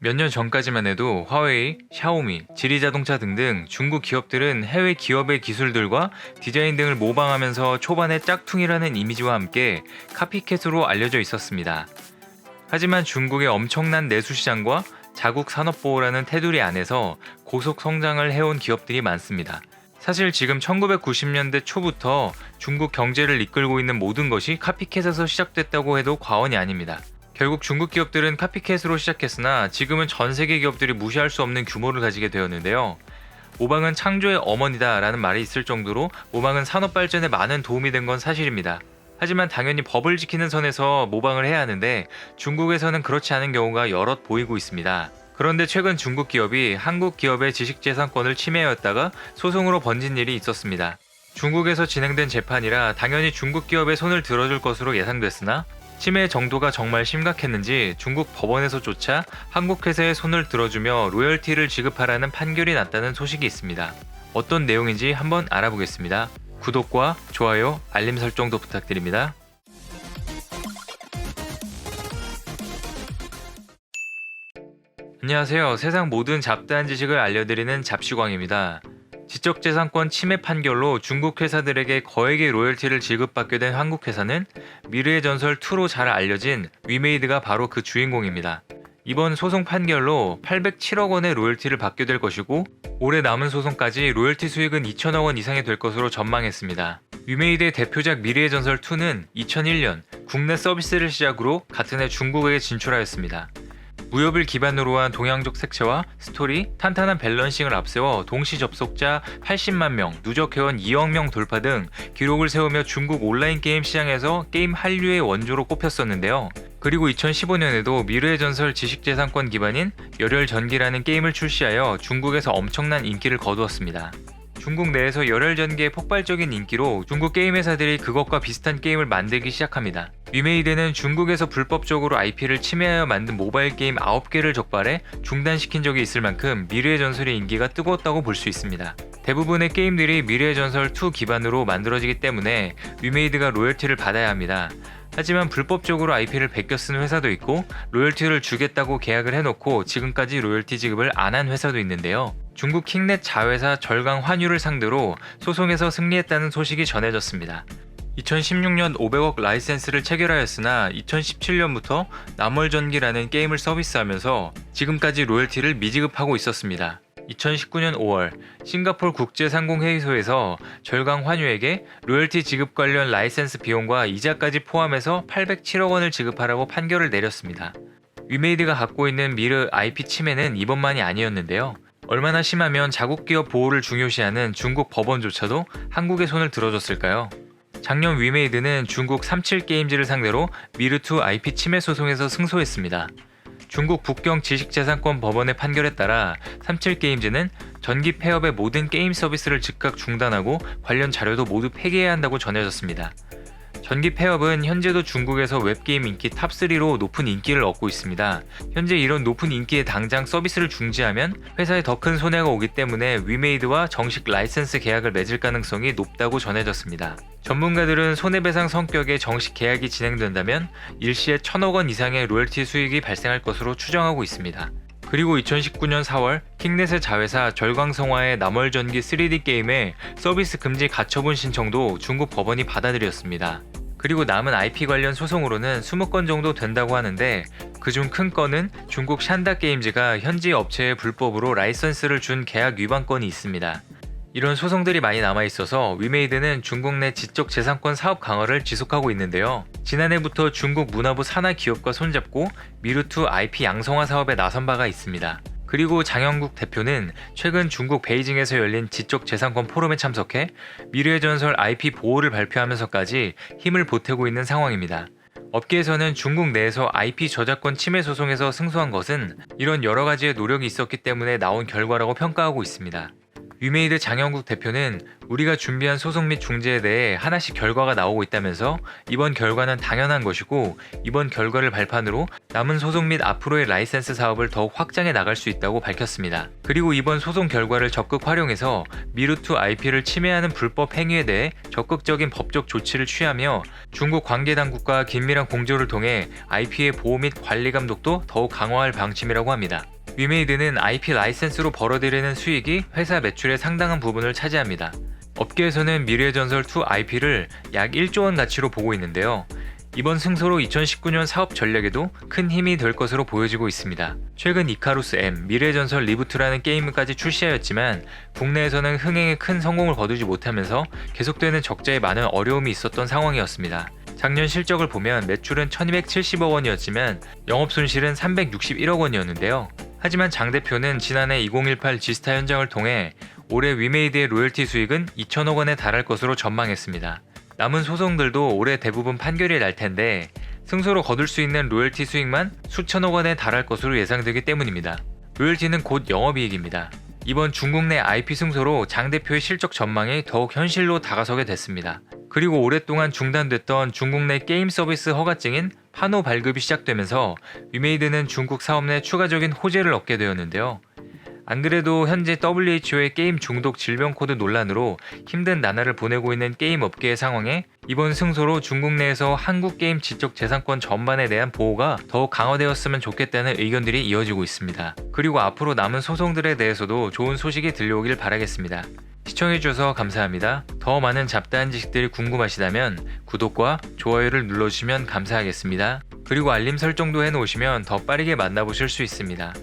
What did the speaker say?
몇 년 전까지만 해도 화웨이, 샤오미, 지리자동차 등등 중국 기업들은 해외 기업의 기술들과 디자인 등을 모방하면서 초반에 짝퉁이라는 이미지와 함께 카피캣으로 알려져 있었습니다. 하지만 중국의 엄청난 내수 시장과 자국 산업 보호라는 테두리 안에서 고속 성장을 해온 기업들이 많습니다. 사실 지금 1990년대 초부터 중국 경제를 이끌고 있는 모든 것이 카피캣에서 시작됐다고 해도 과언이 아닙니다. 결국 중국 기업들은 카피캣으로 시작했으나 지금은 전 세계 기업들이 무시할 수 없는 규모를 가지게 되었는데요. 모방은 창조의 어머니다 라는 말이 있을 정도로 모방은 산업 발전에 많은 도움이 된 건 사실입니다. 하지만 당연히 법을 지키는 선에서 모방을 해야 하는데 중국에서는 그렇지 않은 경우가 여럿 보이고 있습니다. 그런데 최근 중국 기업이 한국 기업의 지식재산권을 침해하였다가 소송으로 번진 일이 있었습니다. 중국에서 진행된 재판이라 당연히 중국 기업의 손을 들어줄 것으로 예상됐으나 침해 정도가 정말 심각했는지 중국 법원에서조차 한국 회사의 손을 들어주며 로열티를 지급하라는 판결이 났다는 소식이 있습니다. 어떤 내용인지 한번 알아보겠습니다. 구독과 좋아요, 알림 설정도 부탁드립니다. 안녕하세요. 세상 모든 잡다한 지식을 알려드리는 잡시광입니다. 지적재산권 침해 판결로 중국 회사들에게 거액의 로열티를 지급받게 된 한국 회사는 미래의 전설 2로 잘 알려진 위메이드가 바로 그 주인공입니다. 이번 소송 판결로 807억 원의 로열티를 받게 될 것이고 올해 남은 소송까지 로열티 수익은 2천억 원 이상이 될 것으로 전망했습니다. 위메이드의 대표작 미래의 전설 2는 2001년 국내 서비스를 시작으로 같은 해 중국에 진출하였습니다. 무협을 기반으로 한 동양적 색채와 스토리, 탄탄한 밸런싱을 앞세워 동시 접속자 80만 명, 누적 회원 2억 명 돌파 등 기록을 세우며 중국 온라인 게임 시장에서 게임 한류의 원조로 꼽혔었는데요. 그리고 2015년에도 미래의 전설 지식재산권 기반인 열혈 전기라는 게임을 출시하여 중국에서 엄청난 인기를 거두었습니다. 중국 내에서 열혈전기의 폭발적인 인기로 중국 게임 회사들이 그것과 비슷한 게임을 만들기 시작합니다. 위메이드는 중국에서 불법적으로 IP를 침해하여 만든 모바일 게임 9개를 적발해 중단시킨 적이 있을 만큼 미래의 전설의 인기가 뜨거웠다고 볼 수 있습니다. 대부분의 게임들이 미래의 전설 2 기반으로 만들어지기 때문에 위메이드가 로열티를 받아야 합니다. 하지만 불법적으로 IP를 베껴 쓰는 회사도 있고 로열티를 주겠다고 계약을 해놓고 지금까지 로열티 지급을 안 한 회사도 있는데요. 중국 킹넷 자회사 절강 환유를 상대로 소송에서 승리했다는 소식이 전해졌습니다. 2016년 500억 라이센스를 체결하였으나 2017년부터 남월전기라는 게임을 서비스하면서 지금까지 로열티를 미지급하고 있었습니다. 2019년 5월 싱가폴 국제상공회의소에서 절강 환유에게 로열티 지급 관련 라이센스 비용과 이자까지 포함해서 807억 원을 지급하라고 판결을 내렸습니다. 위메이드가 갖고 있는 미르 IP 침해는 이번만이 아니었는데요. 얼마나 심하면 자국 기업 보호를 중요시하는 중국 법원조차도 한국의 손을 들어줬을까요? 작년 위메이드는 중국 37게임즈를 상대로 미르2 IP 침해 소송에서 승소했습니다. 중국 북경 지식재산권 법원의 판결에 따라 37게임즈는 전기 폐업의 모든 게임 서비스를 즉각 중단하고 관련 자료도 모두 폐기해야 한다고 전해졌습니다. 전기 폐업은 현재도 중국에서 웹게임 인기 탑3로 높은 인기를 얻고 있습니다. 현재 이런 높은 인기에 당장 서비스를 중지하면 회사에 더 큰 손해가 오기 때문에 위메이드와 정식 라이센스 계약을 맺을 가능성이 높다고 전해졌습니다. 전문가들은 손해배상 성격의 정식 계약이 진행된다면 일시에 천억 원 이상의 로열티 수익이 발생할 것으로 추정하고 있습니다. 그리고 2019년 4월 킹넷의 자회사 절광성화의 남월전기 3D 게임의 서비스 금지 가처분 신청도 중국 법원이 받아들였습니다. 그리고 남은 IP 관련 소송으로는 20건 정도 된다고 하는데 그중 큰 건은 중국 샨다 게임즈가 현지 업체에 불법으로 라이선스를 준 계약 위반 건이 있습니다. 이런 소송들이 많이 남아 있어서 위메이드는 중국 내 지적 재산권 사업 강화를 지속하고 있는데요. 지난해부터 중국 문화부 산하 기업과 손잡고 미르2 IP 양성화 사업에 나선 바가 있습니다. 그리고 장영국 대표는 최근 중국 베이징에서 열린 지적 재산권 포럼에 참석해 미래의 전설 IP 보호를 발표하면서까지 힘을 보태고 있는 상황입니다. 업계에서는 중국 내에서 IP 저작권 침해 소송에서 승소한 것은 이런 여러 가지의 노력이 있었기 때문에 나온 결과라고 평가하고 있습니다. 위메이드 장영국 대표는 우리가 준비한 소송 및 중재에 대해 하나씩 결과가 나오고 있다면서 이번 결과는 당연한 것이고 이번 결과를 발판으로 남은 소송 및 앞으로의 라이센스 사업을 더욱 확장해 나갈 수 있다고 밝혔습니다. 그리고 이번 소송 결과를 적극 활용해서 미루투 IP를 침해하는 불법 행위에 대해 적극적인 법적 조치를 취하며 중국 관계 당국과 긴밀한 공조를 통해 IP의 보호 및 관리 감독도 더욱 강화할 방침이라고 합니다. 위메이드는 IP 라이센스로 벌어들이는 수익이 회사 매출의 상당한 부분을 차지합니다. 업계에서는 미래의 전설 2 IP를 약 1조 원 가치로 보고 있는데요. 이번 승소로 2019년 사업 전략에도 큰 힘이 될 것으로 보여지고 있습니다. 최근 이카루스 M, 미래의 전설 리부트라는 게임까지 출시하였지만 국내에서는 흥행에 큰 성공을 거두지 못하면서 계속되는 적자에 많은 어려움이 있었던 상황이었습니다. 작년 실적을 보면 매출은 1270억 원이었지만 영업 손실은 361억 원이었는데요. 하지만 장 대표는 지난해 2018 지스타 현장을 통해 올해 위메이드의 로열티 수익은 2천억 원에 달할 것으로 전망했습니다. 남은 소송들도 올해 대부분 판결이 날 텐데 승소로 거둘 수 있는 로열티 수익만 수천억 원에 달할 것으로 예상되기 때문입니다. 로열티는 곧 영업이익입니다. 이번 중국 내 IP 승소로 장 대표의 실적 전망이 더욱 현실로 다가서게 됐습니다. 그리고 오랫동안 중단됐던 중국 내 게임 서비스 허가증인 파노 발급이 시작되면서 위메이드는 중국 사업 내 추가적인 호재를 얻게 되었는데요. 안 그래도 현재 WHO의 게임 중독 질병 코드 논란으로 힘든 나날을 보내고 있는 게임 업계의 상황에 이번 승소로 중국 내에서 한국 게임 지적 재산권 전반에 대한 보호가 더욱 강화되었으면 좋겠다는 의견들이 이어지고 있습니다. 그리고 앞으로 남은 소송들에 대해서도 좋은 소식이 들려오길 바라겠습니다. 시청해주셔서 감사합니다. 더 많은 잡다한 지식들이 궁금하시다면 구독과 좋아요를 눌러주시면 감사하겠습니다. 그리고 알림 설정도 해놓으시면 더 빠르게 만나보실 수 있습니다.